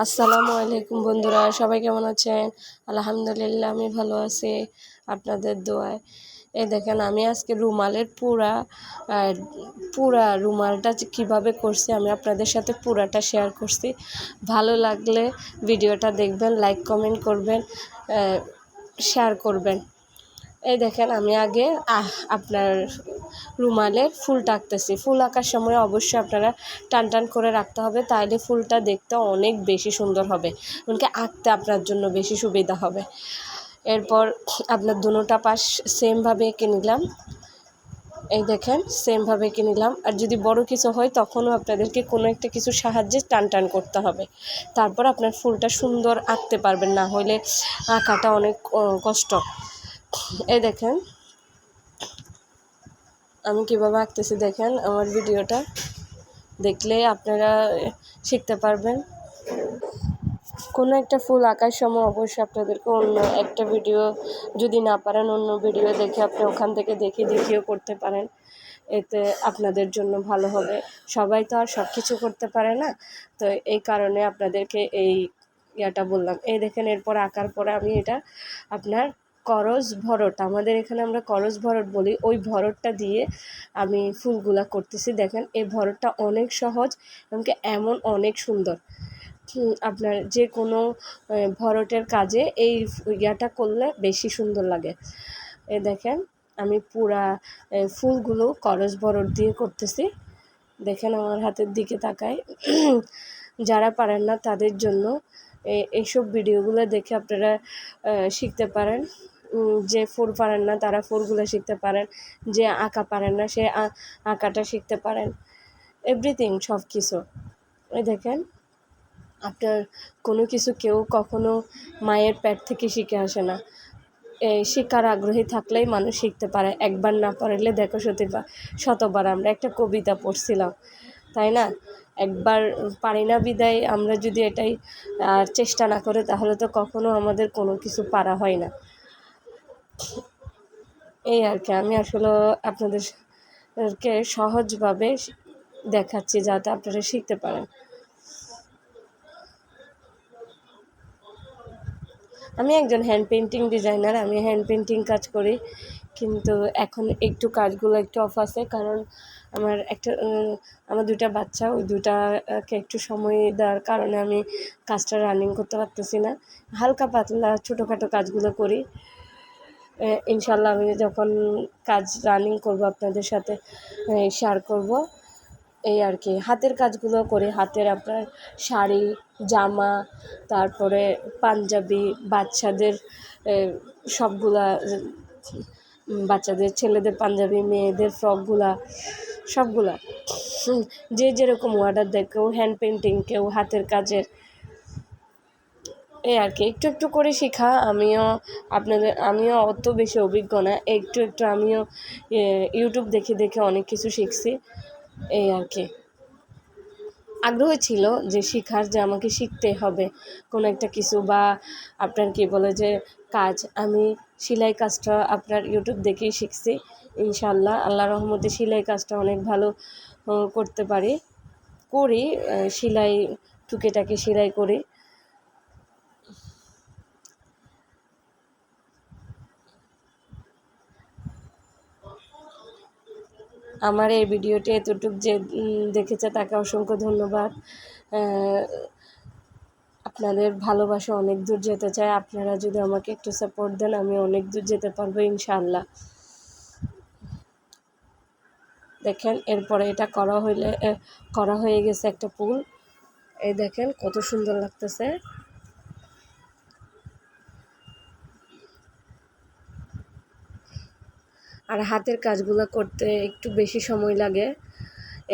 আসসালামু আলাইকুম বন্ধুরা, সবাই কেমন আছেন? আলহামদুলিল্লাহ, আমি ভালো আছি আপনাদের দোয়ায়। এই দেখেন, আমি আজকে রুমালের পুরা পুরা রুমালটা কীভাবে করছি, আমি আপনাদের সাথে পুরাটা শেয়ার করছি। ভালো লাগলে ভিডিওটা দেখবেন লাইক কমেন্ট করবেন শেয়ার করবেন। এই দেখেন, আমি আগে আপনার রুমালে ফুল টাকতেছি। ফুল আঁকার সময় অবশ্যই আপনারা টান টান করে রাখতে হবে তাহলে ফুলটা দেখতে অনেক বেশি সুন্দর হবে। এমনকি আঁকতে আপনার জন্য বেশি সুবিধা হবে। এরপর আপনার দুনোটা পাশ সেমভাবে এঁকে নিলাম। এই দেখেন, সেমভাবে এঁকে নিলাম। আর যদি বড় কিছু হয়, তখনও আপনাদেরকে কোনো একটা কিছু সাহায্যে টান টান করতে হবে। তারপর আপনার ফুলটা সুন্দর আঁকতে পারবেন, না হলে আঁকাটা অনেক কষ্ট। এই দেখেন। আমি কীভাবে আঁকতেছি দেখেন আমার ভিডিওটা। দেখলে আপনারা শিখতে পারবেন। কোনো একটা ফুল আঁকার সময় অবশ্যই আপনাদেরকে অন্য একটা ভিডিও যদি না পারেন, অন্য ভিডিও দেখে আপনি ওখান থেকে দেখে দেখিয়েও করতে পারেন। এতে আপনাদের জন্য ভালো হবে। সবাই তো আর সব কিছু করতে পারে না। তো এই কারণে আপনাদেরকে এই ইয়াটা বললাম। এই দেখেন, এরপর আঁকার পরে আমি এটা আপনার করজ ভরট, আমাদের এখানে আমরা করজ ভরট বলি, ওই ভরটটা দিয়ে আমি ফুলগুলা করতেছি। দেখেন, এই ভরটটা অনেক সহজ, এমনকি এমন অনেক সুন্দর। আপনার যে কোনো ভরটের কাজে এই ইয়াটা করলে বেশি সুন্দর লাগে। এ দেখেন, আমি পুরা ফুলগুলো করজ ভরট দিয়ে করতেছি। দেখেন, আমার হাতের দিকে তাকায়। যারা পারেন না, তাদের জন্য এইসব ভিডিওগুলো দেখে আপনারা শিখতে পারেন। যে ফুল পারেন না, তারা ফুলগুলো শিখতে পারেন, যে আঁকা পারেন না, সে আঁকাটা শিখতে পারেন। এভরিথিং সব কিছু এই দেখেন, আপনার কোনো কিছু কেউ কখনো মায়ের পেট থেকে শিখে আসে না। শেখার আগ্রহী থাকলেই মানুষ শিখতে পারে। একবার না পারলে, দেখো শতবার শতবার আমরা একটা কবিতা পড়ছিলাম, তাই না? একবার পারি না বিদায়, আমরা যদি এটাই চেষ্টা না করে, তাহলে তো কখনো আমাদের কোনো কিছু পারা হয় না। এই আর কি, আমি আসলে আপনাদেরকে সহজভাবে দেখাচ্ছি যাতে আপনারা শিখতে পারেন। আমি একজন হ্যান্ড পেন্টিং ডিজাইনার আমি হ্যান্ড পেন্টিং কাজ করি, কিন্তু এখন একটু কাজগুলো একটু অফ আছে, কারণ আমার একটা আমার দুটা বাচ্চা, ওই দুটাকে একটু সময় দেওয়ার কারণে আমি কাজটা রানিং করতে পারতেছি না। হালকা পাতলা ছোটোখাটো কাজগুলো করি। ইনশাল্লাহ আমি যখন কাজ রানিং করব আপনাদের সাথে শেয়ার করব। এই আর কি, হাতের কাজগুলো করে। হাতের আপনার শাড়ি, জামা, তারপরে পাঞ্জাবি, বাচ্চাদের সবগুলা বাচ্চাদের, ছেলেদের পাঞ্জাবি, মেয়েদের ফ্রকগুলা, সবগুলা। যে যেরকম অর্ডার দেয়, কেউ হ্যান্ড পেন্টিং কেউ হাতের কাজের এই আর কি, একটু একটু করে শেখা, আমিও আপনাদের, আমিও অত বেশি অভিজ্ঞ না, একটু একটু আমিও ইউটিউব দেখে দেখে অনেক কিছু শিখছি, এই আর কি। আগ্রহ ছিল যে শেখার, যে আমাকে শিখতে হবে কোনো একটা কিছু বা আপনার কি বলে যে কাজ, আমি সেলাই কাজটা আপনার ইউটিউব দেখেই শিখছি ইনশাল্লাহ আল্লাহ রহমতে সেলাই কাজটা অনেক ভালো করতে পারি, করি সেলাই টুকেটাকে সেলাই করি। আমার এই ভিডিওটি এতটুকু যে দেখেছে তাকে অসংখ্য ধন্যবাদ। আপনাদের ভালোবাসা অনেক দূর যেতে চাই আপনারা যদি আমাকে একটু সাপোর্ট দেন, আমি অনেক দূর যেতে পারব ইনশাআল্লাহ। দেখেন, এরপরে এটা করা হইলে করা হয়ে গেছে একটা পুল। এই দেখেন, কত সুন্দর লাগতেছে। আর হাতের কাজগুলো করতে একটু বেশি সময় লাগে।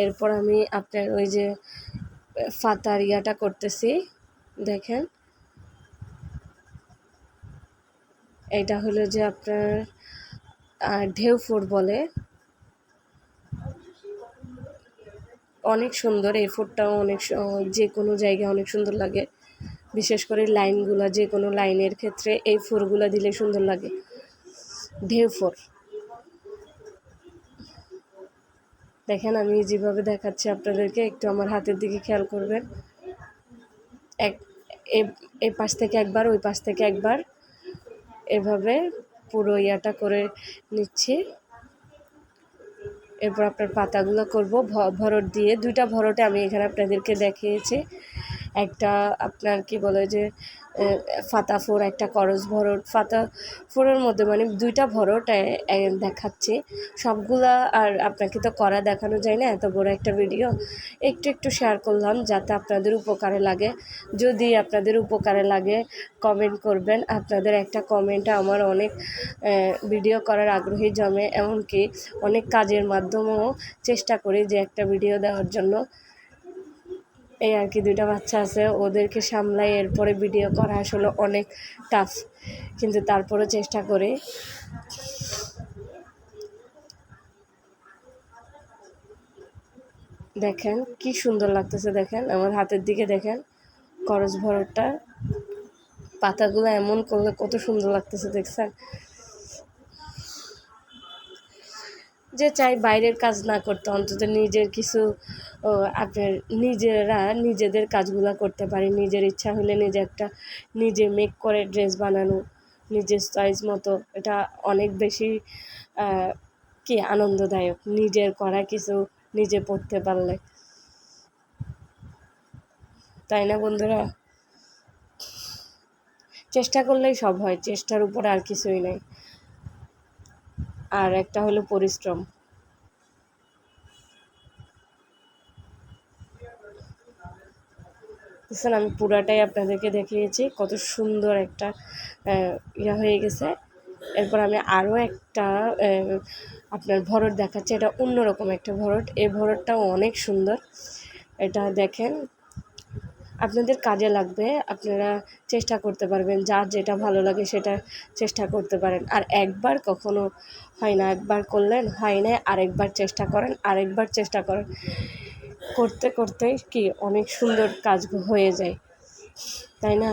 এরপর আমি আপনার ওই যে, ফাতার ইয়াটা করতেছি, দেখেন। এটা হলো যে আপনার ঢেউ ফুট বলে। অনেক সুন্দর, এই ফুটটাও অনেক যে কোনো জায়গায় অনেক সুন্দর লাগে। বিশেষ করে লাইনগুলো, যে কোনো লাইনের ক্ষেত্রে এই ফোরগুলো দিলে সুন্দর লাগে। ঢেউ ফুল দেখেন, আমি যেভাবে দেখাচ্ছি আপনাদেরকে, একটু আমার হাতের দিকে খেয়াল করবেন। এক এই পাশ থেকে একবার, ওই পাশ থেকে একবার এভাবে পুরো ইয়াটা করে নিচ্ছি। এরপর আপনার পাতাগুলো করব ভরট দিয়ে। দুইটা ভরটে আমি এখানে আপনাদেরকে দেখিয়েছি। একটা আপনার কি বলে যে ফাতা ফোর একটা করজ ভরট ফাতা ফোরের মধ্যে মানে দুইটা ভরট দেখাচ্ছি। সবগুলা আর আপনাকে তো করা দেখানো যায় না, এত বড় একটা ভিডিও একটু একটু শেয়ার করলাম যাতে আপনাদের উপকারে লাগে। যদি আপনাদের উপকারে লাগে কমেন্ট করবেন। আপনাদের একটা কমেন্টে আমার অনেক ভিডিও করার আগ্রহী জমে। এমনকি অনেক কাজের মাধ্যমেও চেষ্টা করি যে একটা ভিডিও দেওয়ার জন্য। এই আর কি দুইটা বাচ্চা আছে, ওদেরকে সামলাই এরপরে ভিডিও করা আসলে অনেক টাফ কিন্তু তারপরও চেষ্টা করি। দেখেন কি সুন্দর লাগতেছে দেখেন, আমার হাতের দিকে দেখেন করজ ভরটটা পাতাগুলো এমন করলে কত সুন্দর লাগতেছে দেখছেন? যে চাই বাইরের কাজ না করতে, অন্তত নিজের কিছু আপনার নিজেরা নিজেদের কাজগুলো করতে পারি। নিজের ইচ্ছা হলে নিজে একটা, নিজে মেক করে ড্রেস বানানো নিজের সাইজ মতো, এটা অনেক বেশি কি আনন্দদায়ক। নিজের করা কিছু নিজে পড়তে পারলে। তাই না বন্ধুরা? চেষ্টা করলেই সব হয়, চেষ্টার উপর আর কিছুই নেই। আর একটা হলো পরিশ্রম। দেখছেন আমি পুরাটাই আপনাদেরকে দেখিয়েছি, কত সুন্দর একটা ইয়া হয়ে গেছে। এরপর আমি আরও একটা আপনার ভরট দেখাচ্ছি, এটা অন্যরকম একটা ভরট। এই ভরটটাও অনেক সুন্দর। এটা দেখেন আপনাদের কাজে লাগবে, আপনারা চেষ্টা করতে পারবেন, যার যেটা ভালো লাগে সেটা চেষ্টা করতে পারেন। আর একবার কখনো হয় না, একবার করলেন, হয় না আরেকবার চেষ্টা করেন, আরেকবার চেষ্টা করেন। করতে করতে কি অনেক সুন্দর কাজ হয়ে যায়, তাই না?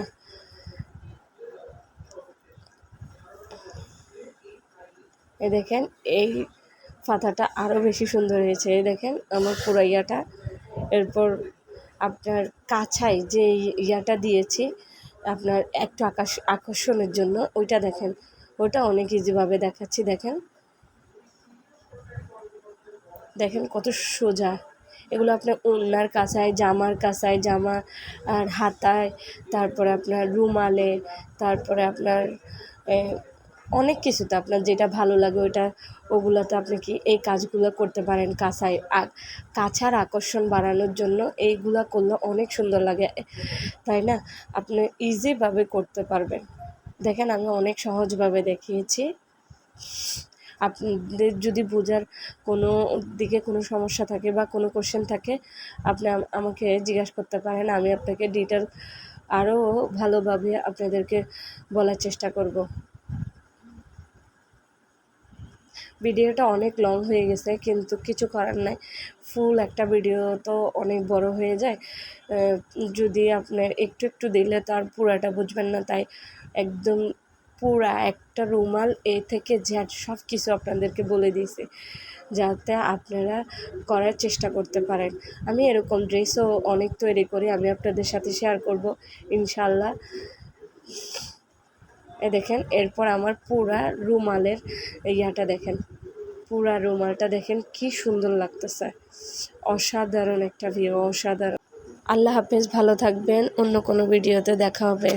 এ দেখেন, এই পাতাটা আরও বেশি সুন্দর হয়েছে এই দেখেন, আমার পুরাইয়াটা এরপর আপনার কাছাই যে ইয়াটা দিয়েছি, আপনার একটু আকাশ, আকর্ষণের জন্য, ওইটা দেখেন। ওটা অনেক ইজিভাবে দেখাচ্ছি, দেখেন। দেখেন কত সোজা। এগুলো আপনার ওড়নার কাঁসায় জামার কাঁসায় জামা আর হাতায়, তারপরে আপনার রুমালে, তারপরে আপনার অনেক কিছুতে আপনার যেটা ভালো লাগে ওইটা, ওগুলোতে আপনি কি এই কাজগুলো করতে পারেন কাঁসায় কাছার আকর্ষণ বাড়ানোর জন্য এইগুলো করলে অনেক সুন্দর লাগে, তাই না? আপনি ইজিভাবে করতে পারবেন। দেখেন আমি অনেক সহজভাবে দেখিয়েছি। আপনাদের যদি বোঝার কোনো দিকে কোনো সমস্যা থাকে বা কোনো কোশ্চেন থাকে, আপনি আমাকে জিজ্ঞাসা করতে পারেন, আমি আপনাকে ডিটেল আরও ভালোভাবে আপনাদেরকে বলার চেষ্টা করব। ভিডিওটা অনেক লং হয়ে গেছে, কিন্তু কিছু করার নাই। ফুল একটা ভিডিও তো অনেক বড় হয়ে যায়। যদি আপনার একটু একটু দিলে তার পুরাটা বুঝবেন না। তাই একদম পুরা একটা রুমাল, এ থেকে জ্যাট সব কিছু আপনাদেরকে বলে দিয়েছি, যাতে আপনারা করার চেষ্টা করতে পারেন। আমি এরকম ড্রেসও অনেক তৈরি করি, আমি আপনাদের সাথে শেয়ার করব, ইনশাল্লাহ। এ দেখেন, এরপর আমার পুরা রুমালের ইয়াটা দেখেন। পুরা রুমালটা দেখেন, কি সুন্দর লাগতেছে। অসাধারণ একটা ভিউ অসাধারণ। আল্লাহ হাফেজ, ভালো থাকবেন। অন্য কোনো ভিডিওতে দেখা হবে।